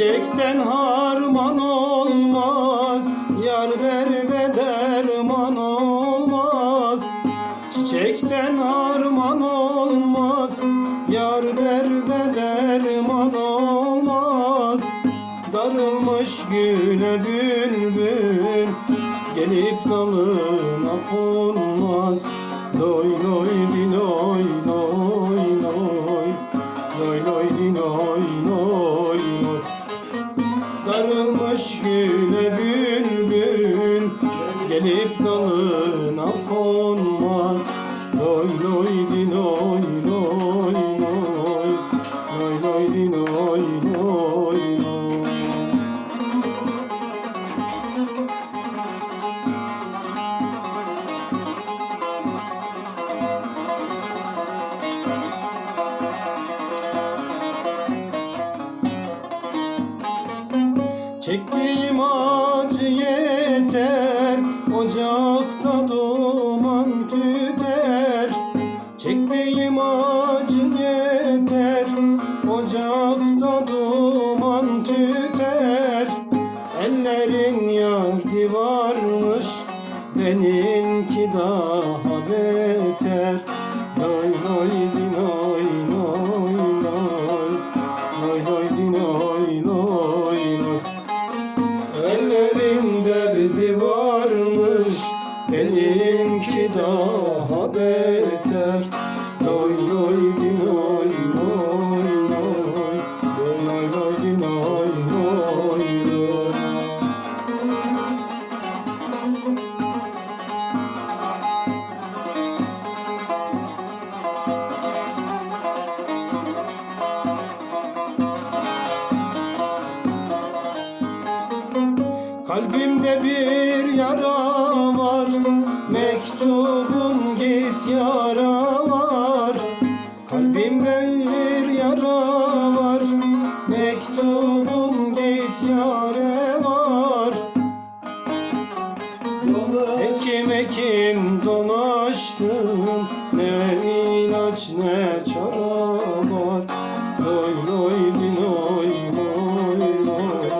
Çiçekten harman olmaz Yar derde derman olmaz. Çiçekten harman olmaz Yar derde derman olmaz. Darılmış güle bülbül Gelip dalına konmaz. Loy loy dinoy loy loy Loy. Loy dinoy loy loy Darılmış güle bülbül Gelip dalına konmaz Çektiğim acı yeter Ocakta duman tüter. Çektiğim acı yeter Ocakta duman tüter. Ellerin yardı varmış Benimki daha beter daha beter Loy loy dinoy loy loy Loy loy dinoy loy loy Kalbimde bir yara Mektubun git yara var Kalbimde bir yara var. Mektubun git yara var. Ekim ekim dolaştım Ne ilaç ne çare var? Loy loy dinoy loy loy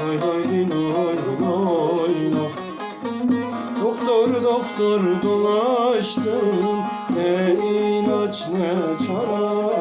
Loy loy dinoy loy loy Doktor dolaştım Ne ilaç ne çare